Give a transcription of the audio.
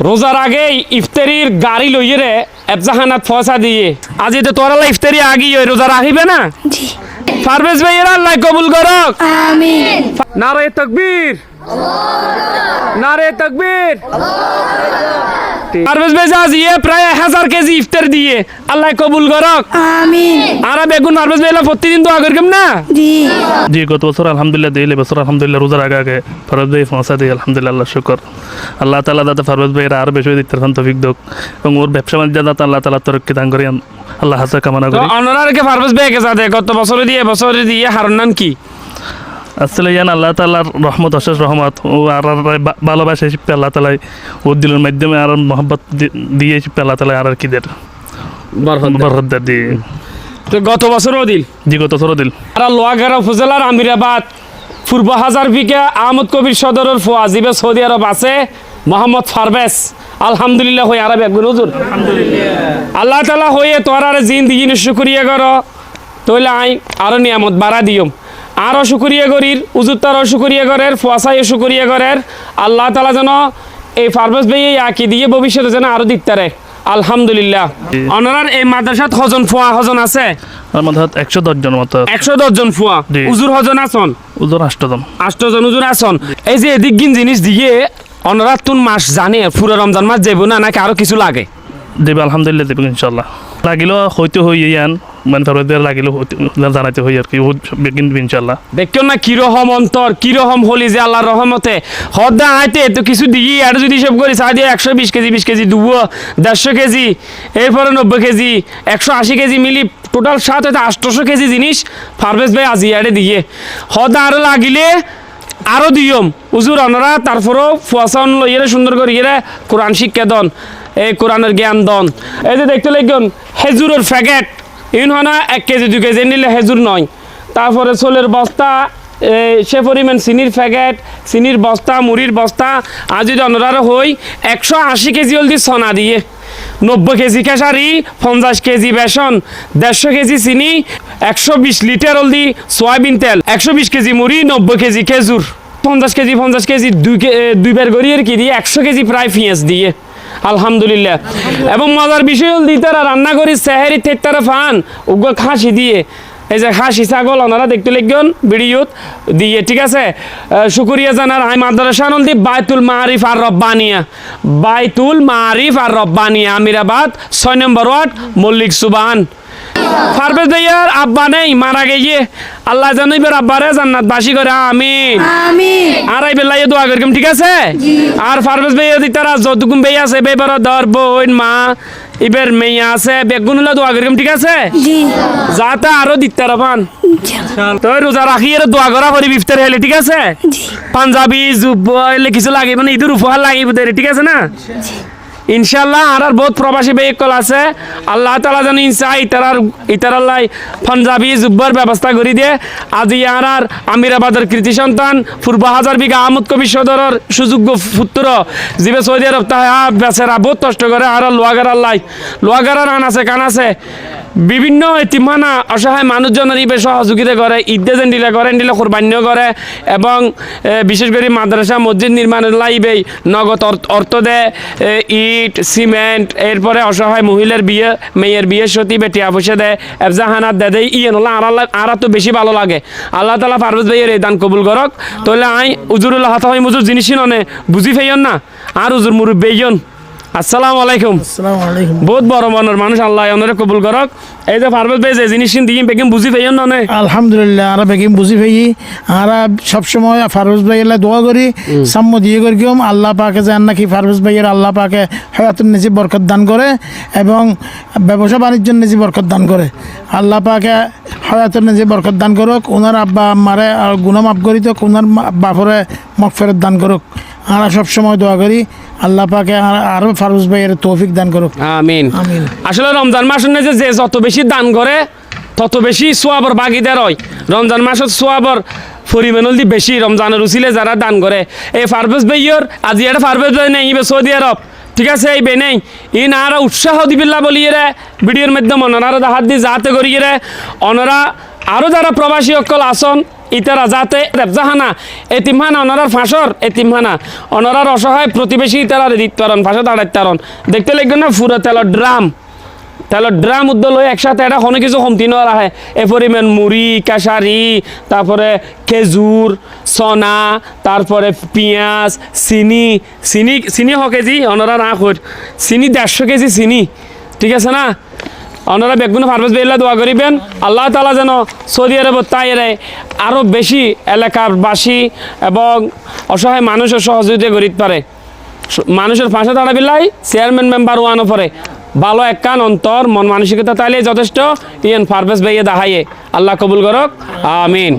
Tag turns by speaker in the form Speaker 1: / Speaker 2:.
Speaker 1: রোজার আগে ইফতারির গাড়ি লইয়ে রে এফজাহানাত ফসা দিয়ে। আজি তো তোরালা ইফতারি আগি ওই রোজা রাখিবে না?
Speaker 2: জি।
Speaker 1: ভাই এর আল্লাহ কবুল করক।
Speaker 2: আমিন।
Speaker 1: নারে তকবীর। নারে তকবীর। পারভেজ ভাই আজ ইয়ে প্রায় এক হাজার কেজি ইফতার দিয়ে। আল্লাহ কবুল করক।
Speaker 2: আমিন।
Speaker 1: আর বেগুন পারভেজ ভাই প্রতিদিন দোয়া করবেন না?
Speaker 2: জি।
Speaker 3: জি গত বছর আলহামদুলিল্লাহ দিল বছর আলহামদুলিল্লাহ রোজার আগে আগে ফরজ ভাই পৌঁছা দিই আলহামদুলিল্লাহ আল্লাহ শুকর। আল্লাহ তালা দাদা ফরজ ভাইয়ের আরও বেশি দিতে পারেন তফিক দোক। এবং ওর ব্যবসা বাণিজ্য দাতা আল্লাহ তালা তরক্কি দান করি আল্লাহ হাসা কামনা করি।
Speaker 1: অনারারকে গত বছরে দিয়ে বছরে দিয়ে হারুন নাম কি?
Speaker 3: আসলে ইয়ান আল্লাহ তালার রহমত অশেষ রহমত। ও আর আর বা- শিপে আল্লাহ তালাই ও দিলের মাধ্যমে আর মোহাম্মত দিয়ে শিপে আল্লাহ তালা আর আর কি দের বরহদ্দার দিয়ে
Speaker 1: তো গত বছরও দিল?
Speaker 3: জি গত বছর দিল।
Speaker 1: আর লোয়াগারা উপজেলার আমিরাবাদ পূর্ব হাজার বিঘা আহমদ কবির সদরের ফোয়াজিবে সৌদি আরব আছে মোহাম্মদ ফারবেস। আলহামদুলিল্লাহ হয়ে আরব একগুন হুজুর। আল্লাহ তালা হয়ে তোর আর জিন দিন শুক্রিয়া কর তৈলে আই আরও নিয়ামত বাড়া দিয়ম। আরও শুক্রিয়া করির উজুর তারও শুক্রিয়া করের ফোয়াশাই শুক্রিয়া করের। আল্লাহ তালা যেন এই ফারবেস ভাই এই আঁকি দিয়ে ভবিষ্যতে যেন আরও দিতারে আলহামদুলিল্লাহ। অনারার এই মাদ্রাসাত হজন ফোয়া হজন আছে?
Speaker 3: আমার মধ্যে একশো দশজন মতো
Speaker 1: একশো দশজন ফুয়া?
Speaker 3: জি।
Speaker 1: উজুর হজন আসন
Speaker 3: ওজন আষ্টজন।
Speaker 1: আষ্টজন উজুর আসন এই যে এদিক জিনিস দিয়ে অনরাতুন মাস জানে পুরো রমজান মাস যাব না নাকি আরও কিছু লাগে?
Speaker 3: দেবে, আলহামদুলিল্লাহ দেবে ইনশাল্লাহ লাগিলেও হয়তো হই ইয়ান মানে দেওয়ার লাগিলেও জানাইতে হই আর কি বেগিন ইনশাল্লাহ
Speaker 1: দেখিও না কীরকম অন্তর কীরকম হলি যে আল্লাহর রহমতে হদ্দা আইতে তো কিছু দিই আর যদি সব করি দিয়ে, একশো বিশ কেজি বিশ কেজি দুবো, দেড়শো কেজি এরপরে নব্বই কেজি, একশো আশি কেজি মিলি টোটাল সাত হয়তো আটশোশো কেজি জিনিস ফারভেজ ভাই আজি আড়ে দিয়ে। হদ্দা আরও লাগিলে আরও দিয়ম। উজুর অনরা তারপরেও ফুয়াশান লইয়ে সুন্দর করে ইয়ে কোরআন শিক্ষা দন, এই কোরআনের জ্ঞান দন। এই যে দেখতে লাগন হেজুরের ফ্যাকেট ইন হয় না, এক কেজি দু কেজি নিলে হেজুর নয়। তারপরে সোলের বস্তা সে পরিমাণ চিনির প্যাকেট চিনির বস্তা, মুড়ির বস্তা আজ যদি অনরারও হই, একশো আশি কেজি হলদি সোনা দিয়ে। নব্বই কেজি খেসারি পঞ্চাশ কেজি বেসন দেড়শো কেজি চিনি একশো বিশ লিটার হলদি সয়াবিন তেল একশো বিশ কেজি মুড়ি নব্বই কেজি খেজুর। পঞ্চাশ কেজি পঞ্চাশ কেজি দুই কে- দুই বের গড়িয়ে কি দিয়ে একশো কেজি প্রায় পেঁয়াজ দিয়ে। আলহামদুলিল্লাহ। এবং মজার বিষয় হল দিতারা তারা রান্না করি সেহেরি তেতারা ফান উগ্র খাসি দিয়ে। এই যে খাসি, ছাগল ওনারা দেখতে লিখবেন ভিডিওত দিয়ে, ঠিক আছে? শুকুরিয়া জানার হাই মাদ্রাসা নল দি বাইতুল মারিফ আর রব্বানিয়া। বাইতুল মারিফ আর রব্বানিয়া, আমিরাবাদ, ছয় নম্বর ওয়ার্ড, মল্লিক সুবান। ফারবেজ ভাইয়ার আব্বা নেই মারা গিয়ে আল্লাহ জানাইবার আব্বারে জান্নাত বাসি করে আমিন।
Speaker 2: আমিন।
Speaker 1: আর এই বেলায় দোয়া করলাম ঠিক আছে? আর ফারবেজ ভাই যদি তারা যতগুম ভাই আছে বেবার দর বোন মা ইবের মেয়ে আছে বেগুন হলে দোয়া করলাম ঠিক আছে?
Speaker 2: জি।
Speaker 1: যাতে আরও দিতে পান তো রোজা রাখি এর দোয়া করা করি বিফতার হলে ঠিক আছে?
Speaker 2: জি।
Speaker 1: পাঞ্জাবি জুব্ব এলে কিছু লাগিব না ঈদের উপহার লাগিব ঠিক আছে না? ইনশাল্লাহ আর বহুত প্রবাসী বেকল আছে। আল্লাহ তালা যেন ইনসা ইতার আল্লাহ পাঞ্জাবি, জুব্বর ব্যবস্থা করে দিয়ে আজি আর আমিরাবাদের কৃতি সন্তান, পূর্ব হাজার বিঘা আহমদ কবি সদরের সুযোগ্য পুত্র, জিবে সৌদি আরব তাহা বেচেরা বহুত কষ্ট করে। আর লোয়াগার আল্লাহ লোয়াগার আন আছে, কান আছে। বিভিন্ন এতিমানা অসহায় মানুষজনের ইবে সহযোগিতা করে, ঈদে যেন দিলে করেন দিলে কোরবানিও করে এবং বিশেষ করে মাদ্রাসা, মসজিদ নির্মাণের লাইবেই নগদ অর্থ- দেয়। ইট, সিমেন্ট, এরপরে অসহায় মহিলার বিয়ে, মেয়ের বিয়ের সতী বেটিয়া পয়সা দেয়, এফজাহানাত দেয় দেয় ইয়ে নলা আর আর তো বেশি ভালো লাগে। আল্লাহ তালা পারভেজ ভাইয়ের এই দান কবুল করক। তাহলে আই উজুরুল্লাহ হাত হয় মুজুর জিনিসই ননে, বুঝি ফেইন না? আর উজুর মুরব্বেইন আসসালামু আলাইকুম।
Speaker 4: আসসালামু আলাইকুম।
Speaker 1: বহুত বড় মনের মানুষ আল্লাহ অনরে কবুল করক। এই যে পারভেজ ভাই যে জিনিস দিয়ে বেগম বুঝি পাইন না
Speaker 4: আলহামদুলিল্লাহ আর বেগিম বুঝি ফেই আর সবসময় ফারুজ ভাইয়ের দোয়া করি সাম্য দিয়ে করি কিম আল্লাহ পাকে জান নাকি ফারুজ ভাইয়ের আল্লাহ পাকে হয়াতুন নিজে বরকত দান করে এবং ব্যবসা বাণিজ্যের নিজে বরকত দান করে। আল্লাহ পাকে হয়াতুন নিজে বরকত দান করুক ওনার আব্বা আম্মারে আর গুণা মাফ করি তো ওনার বাপরে মক ফেরত দান করুক। আমরা সবসময় দোয়া করি। আল্লাহ পাকে আর- আরও ফারুজ ভাইয়ের তৌফিক দান করুক।
Speaker 1: আমিন।
Speaker 4: আমিন।
Speaker 1: আসলে রমজান মাস যে যে যত বেশি দান করে তত বেশি সোয়াবর বাগিদার হয়। রমজান মাসত সোয়াবর পরিমাণ দি বেশি রমজানের উচিলে যারা দান করে। এই ফারভেজ ভাইয়র আজি এটা ফারভেজ ভাই নেই সৌদি আরব। ঠিক আছে এই বে নেই। ই নারা উৎসাহ দিবিল্লা বলিয়ে রে ভিডিওর মাধ্যমে অনারা হাত দিয়ে যাতে করিয়ে রে অনারা আরও যারা প্রবাসী অকল আসন ইতারা যাতে রেবজাহানা এতিমহানা অনারার ফাঁসর এতিমহানা অনারার অসহায় প্রতিবেশী ইতারা দিত পারন ফাঁসে দাঁড়াইতে পারন দেখতে লাগবে না, ফুরো তেলের ড্রাম। তেলের ড্রাম উদ্যোগ লই একসাথে এটা কোনো কিছু কমতি নেওয়ার আহে এ পরিমাণ মুড়ি কাশারি তারপরে খেজুর চনা তারপরে পেঁয়াজ, চিনি চিনি চিনি হ কেজি অনারা না চিনি দেড়শো কেজি চিনি, ঠিক আছে না? ওনারা বেগুন ফার্মেস বেলা দোয়া করিবেন। আল্লাহ তালা যেন সৌদি আরব তাইরে আরও বেশি এলাকারবাসী এবং অসহায় মানুষের সহযোগিতা করিতে পারে। মানুষের তারা বিলাই চেয়ারম্যান মেম্বার ওয়ানও পরে ভালো একান অন্তর, মন মানসিকতা তাইলে যথেষ্ট। ইয়েন ফার্মেস বেয়ে দাহাইয়ে। আল্লাহ কবুল করক। আমিন।